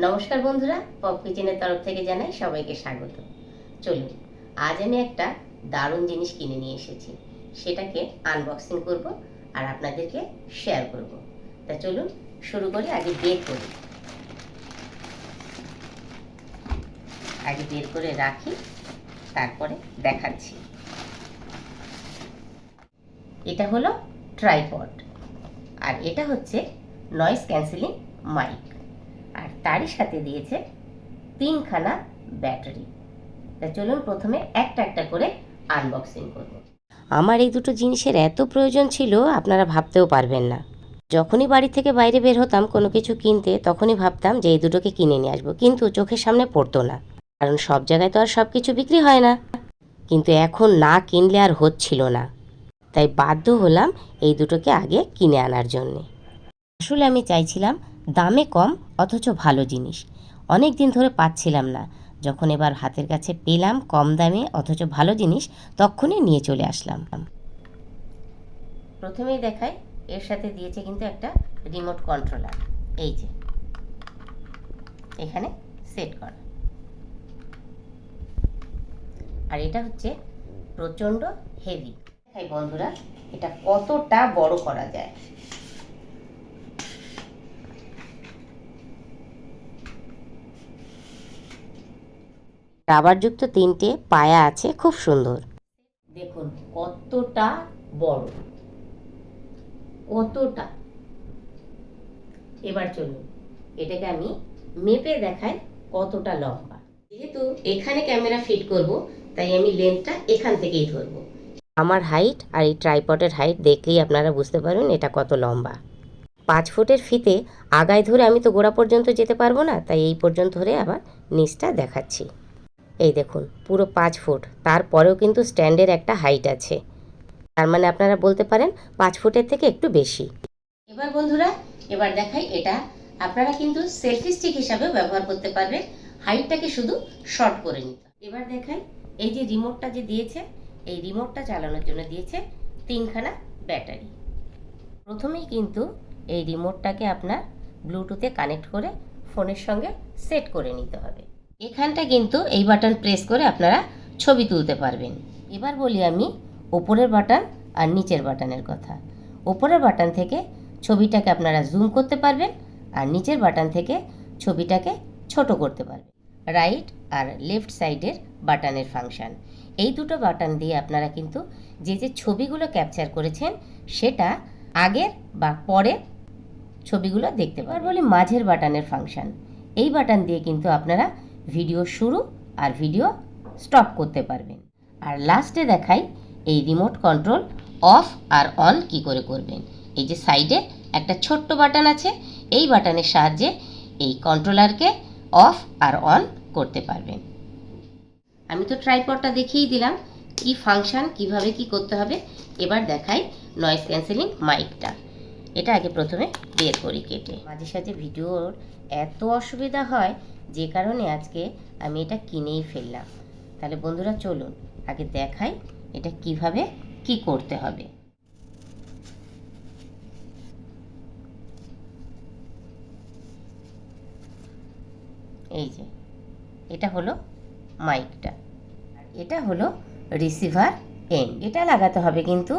নমস্কার বন্ধুরা পপ কিচেনের তরফ থেকে জানাই সবাইকে স্বাগত। চলুন, আজ আমি একটা দারুণ জিনিস কিনে নিয়ে এসেছি। সেটাকে আনবক্সিং করব আর আপনাদেরকে শেয়ার করব। তা চলুন, শুরু করে আগে বের করি। আগে বের করে রাখি, তারপরে দেখাচ্ছি। এটা হলো ট্রাইপড আর এটা হচ্ছে নয়েজ ক্যান্সেলিং মাইক আর তারই সাথে দিয়েছে তিনখানা ব্যাটারি। তা চলুন প্রথমে একটা একটা করে আনবক্সিং করব। আমার এই দুটো জিনিসের এত প্রয়োজন ছিল, আপনারা ভাবতেও পারবেন না। যখনই বাড়ি থেকে বাইরে বের হতাম, কোনো কিছু কিনতে, তখনই ভাবতাম যে এই দুটোকে কিনে নিয়ে আসব, কিন্তু চোখের সামনে পড়তো না। কারণ সব জায়গায় তো আর সব কিছু বিক্রি হয় না। কিন্তু এখন না কিনলে আর হচ্ছিল না। তাই বাধ্য হলাম এই দুটোকে আগে কিনে আনার জন্যে। আসলে আমি চাইছিলাম দামে কম, অথচ ভালো জিনিস। অনেক দিন ধরে পাচ্ছিলাম না। যখন এবার হাতের কাছে পেলাম কম দামে, অথচ ভালো জিনিস, তখনই নিয়ে চলে আসলাম। প্রথমেই দেখাই, এর সাথে দিয়েছে কিন্তু একটা রিমোট কন্ট্রোলার এই যে। এখানে সেট করা। আর এটা হচ্ছে প্রচণ্ড হেভি দেখাই বন্ধুরা, এটা কতটা বড় করা যায়। রাবারযুক্ত তিনটে পায়া আছে খুব সুন্দর। দেখুন কতটা বড়। কতটা। এবার চলুন এটাকে আমি মেপে দেখাই কতটা লম্বা। যেহেতু এখানে ক্যামেরা ফিট করব তাই আমি লেন্থটা এখান থেকেই ধরবো। আমার হাইট আর এই ট্রাইপটের হাইট দেখলেই আপনারা বুঝতে পারবেন এটা কত লম্বা। পাঁচ ফুটের ফিতে আগায় ধরে আমি তো গোড়া পর্যন্ত যেতে পারব না তাই এই পর্যন্ত ধরে আবার নিচটা দেখাচ্ছি। এই দেখুন, পুরো পাঁচ ফুট। তারপরেও কিন্তু স্ট্যান্ডের একটা হাইট আছে। তার মানে আপনারা বলতে পারেন পাঁচ ফুটের থেকে একটু বেশি। এবার বন্ধুরা, এবার দেখাই এটা। আপনারা কিন্তু সেলফি স্টিক হিসাবে ব্যবহার করতে পারবেন। হাইটটাকে শুধু শর্ট করে নিতে এবার দেখাই, এই যে রিমোটটা যে দিয়েছে, এই রিমোটটা চালানোর জন্য দিয়েছে তিনখানা ব্যাটারি। প্রথমেই কিন্তু এই রিমোটটাকে আপনার ব্লুটুথে কানেক্ট করে ফোনের সঙ্গে সেট করে নিতে হবে। এখানটা কিন্তু এই বাটন প্রেস করে আপনারা ছবি তুলতে পারবেন। এবার বলি আমি ওপরের বাটন আর নিচের বাটনের কথা। ওপরের বাটন থেকে ছবিটাকে আপনারা জুম করতে পারবেন আর নিচের বাটন থেকে ছবিটাকে ছোট করতে পারবেন। রাইট আর লেফট সাইডের বাটনের ফাংশন এই দুটো বাটন দিয়ে আপনারা কিন্তু যে যে ছবিগুলো ক্যাপচার করেছেন, সেটা আগের বা পরের ছবিগুলো দেখতে পারবেন। বলি মাঝের বাটনের ফাংশন এই বাটন দিয়ে কিন্তু আপনারা ভিডিও শুরু আর ভিডিও স্টপ করতে পারবেন। আর লাস্টে দেখাই এই রিমোট কন্ট্রোল অফ আর অন কি করে করবেন। এই যে সাইডে একটা ছোট্ট বাটন আছে, এই বাটনের সাহায্যে এই কন্ট্রোলারকে অফ আর অন করতে পারবেন। আমি তো ট্রাইপডটা দেখিয়েই দিলাম, কি ফাংশন কীভাবে কি করতে হবে। এবার দেখাই নয়েজ ক্যান্সেলিং মাইকটা এটা আগে প্রথমে বের করি কেটে। মাঝে সাঝে ভিডিওর এত অসুবিধা হয় যে কারণে আজকে আমি এটা কিনেই ফেললাম। তাহলে বন্ধুরা চলুন, আগে দেখাই এটা কীভাবে কি করতে হবে। এই যে, এটা হলো মাইকটা, এটা হলো রিসিভার এন্ড। এটা লাগাতে হবে কিন্তু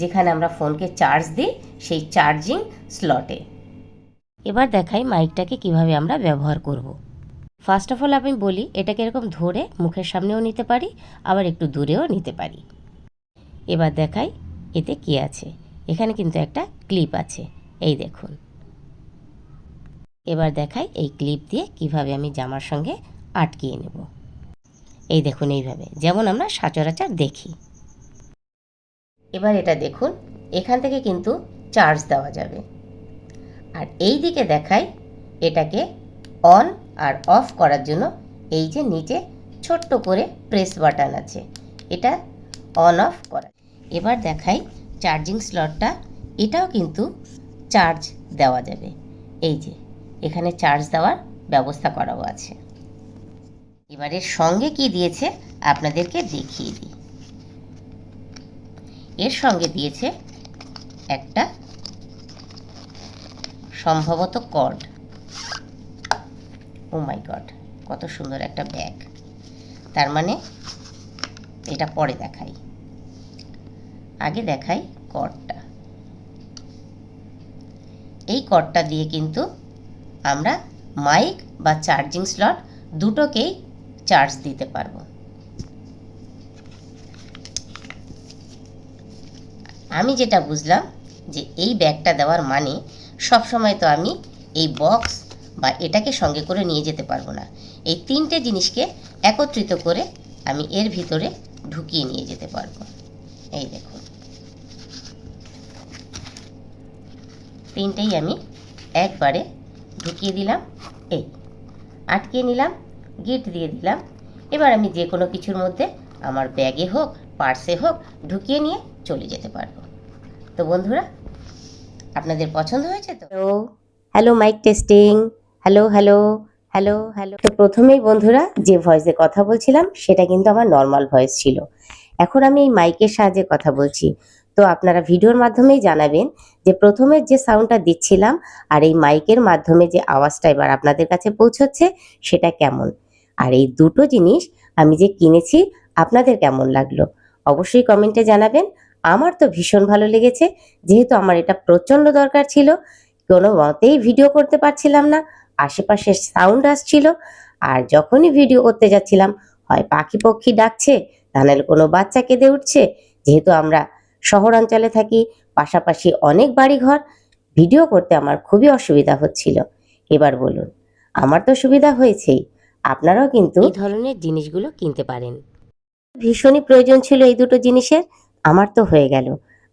যেখানে আমরা ফোনকে চার্জ দিই, সেই চার্জিং স্লটে। এবার দেখাই মাইকটাকে কীভাবে আমরা ব্যবহার করব। ফার্স্ট অফ অল আমি বলি, এটাকে এরকম ধরে মুখের সামনেও নিতে পারি, আবার একটু দূরেও নিতে পারি। এবার দেখাই, এতে কি আছে? এখানে কিন্তু একটা ক্লিপ আছে, এই দেখুন। এবার দেখাই এই ক্লিপ দিয়ে কীভাবে আমি জামার সঙ্গে আটকিয়ে নেব। এই দেখুন এইভাবে, যেমন আমরা সচরাচর দেখি। এবার এটা দেখুন, এখান থেকে কিন্তু চার্জ দেওয়া যাবে। আর এই দিকে দেখাই, এটাকে অন আর অফ করার জন্য এই যে নিচে ছোট্ট করে প্রেস বাটন আছে, এটা অন অফ করা। এবার দেখাই চার্জিং স্লটটা এটাও কিন্তু চার্জ দেওয়া যাবে। এই যে, এখানে চার্জ দেওয়ার ব্যবস্থা করাও আছে। এবার এর সঙ্গে কি দিয়েছে আপনাদেরকে দেখিয়ে দিই। এর সঙ্গে দিয়েছে একটা সম্ভবত কর্ড ও মাই গড কত সুন্দর একটা ব্যাগ তার মানে এটা পরে দেখাই। আগে দেখাই কর্ডটা এই কর্ডটা দিয়ে কিন্তু আমরা মাইক বা চার্জিং স্লট দুটোকেই চার্জ দিতে পারব। আমি যেটা বুঝলাম যে এই ব্যাগটা দেওয়ার মানে সব সময় তো আমি এই বক্স বা এটাকে সঙ্গে করে নিয়ে যেতে পারব না। এই তিনটে জিনিসকে একত্রিত করে আমি এর ভিতরে ঢুকিয়ে নিয়ে যেতে পারব। এই দেখুন। তিনটেই আমি একবারে ঢুকিয়ে দিলাম। এই আটকে নিলাম, গিট দিয়ে দিলাম। এবার আমি যে কোনো কিছুর মধ্যে আমার ব্যাগে হোক, পার্সে হোক, ঢুকিয়ে নিয়ে চলে যেতে পারব। তো বন্ধুরা, আপনাদের পছন্দ হয়েছে তো? Hello mike testing hello hello hello hello তো প্রথমেই বন্ধুরা যে ভয়েসে কথা বলছিলাম, সেটা কিন্তু আমার নর্মাল ভয়েস ছিল। এখন আমি এই মাইকের সাহায্যে কথা বলছি। তো আপনারা ভিডিওর মাধ্যমেই জানাবেন যে প্রথমে যে সাউন্ডটা দিচ্ছিলাম আর এই মাইকের মাধ্যমে যে আওয়াজটা এবার আপনাদের কাছে পৌঁছচ্ছে, সেটা কেমন? আর এই দুটো জিনিস আমি যে কিনেছি, আপনাদের কেমন লাগল? অবশ্যই কমেন্টে জানাবেন। আমার তো ভীষণ ভালো লেগেছে, যেহেতু আমার এটা প্রচণ্ড দরকার ছিল, কোনো মতেই ভিডিও করতে পারছিলাম না। আশেপাশে সাউন্ড আসছিল আর যখনই ভিডিও করতে যাচ্ছিলাম হয় পাখি পক্ষী ডাকছে তা নাহলে কোনো বাচ্চা কেঁদে উঠছে। যেহেতু আমরা শহরাঞ্চলে থাকি পাশাপাশি অনেক বাড়িঘর ভিডিও করতে আমার খুবই অসুবিধা হচ্ছিল। এবার বলুন আমার তো সুবিধা হয়েছেই আপনারাও কিন্তু এই ধরনের জিনিসগুলো কিনতে পারেন। ভীষণই প্রয়োজন ছিল এই দুটো জিনিসের আমার তো হয়ে গেল।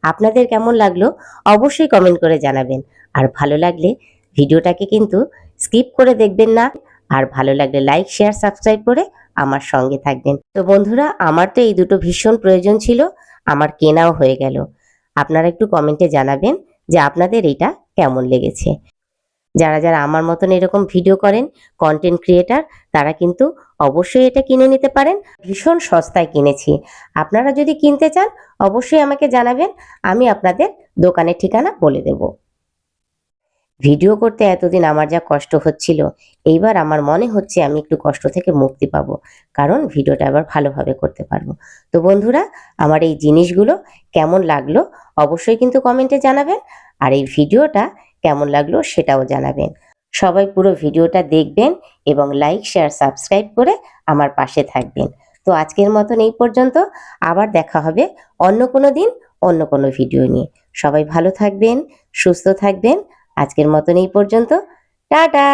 আপনাদের কেমন লাগল অবশ্যই কমেন্ট করে জানাবেন। আর ভালো লাগলে ভিডিওটাকে কিন্তু স্কিপ করে দেখবেন না। আর ভালো লাগলে লাইক, শেয়ার, সাবস্ক্রাইব করে আমার সঙ্গে থাকবেন। তো বন্ধুরা, আমার তো এই দুটো ভীষণ প্রয়োজন ছিল, আমার কেনাও হয়ে গেল। আপনারা একটু কমেন্টে জানাবেন যে আপনাদের এটা কেমন লেগেছে। যারা যারা আমার মতন এরকম ভিডিও করেন কন্টেন্ট ক্রিয়েটার তারা কিন্তু অবশ্যই এটা কিনে নিতে পারেন। ভীষণ সস্তায় কিনেছি। আপনারা যদি কিনতে চান, অবশ্যই আমাকে জানাবেন, আমি আপনাদের দোকানের ঠিকানা বলে দেব। ভিডিও করতে এতদিন আমার যা কষ্ট হচ্ছিল, এইবার আমার মনে হচ্ছে আমি একটু কষ্ট থেকে মুক্তি পাবো, কারণ ভিডিওটা আবার ভালোভাবে করতে পারব। তো বন্ধুরা, আমার এই জিনিসগুলো কেমন লাগল অবশ্যই কিন্তু কমেন্টে জানাবেন, আর এই ভিডিওটা কেমন লাগল সেটাও জানাবেন। সবাই পুরো ভিডিওটা দেখবেন এবং লাইক, শেয়ার, সাবস্ক্রাইব করে আমার পাশে থাকবেন। তো আজকের মতন এই পর্যন্ত, আবার দেখা হবে অন্য কোনো দিন, অন্য কোনো ভিডিও নিয়ে। সবাই ভালো থাকবেন, সুস্থ থাকবেন আজকের মতন এই পর্যন্ত। টাটা!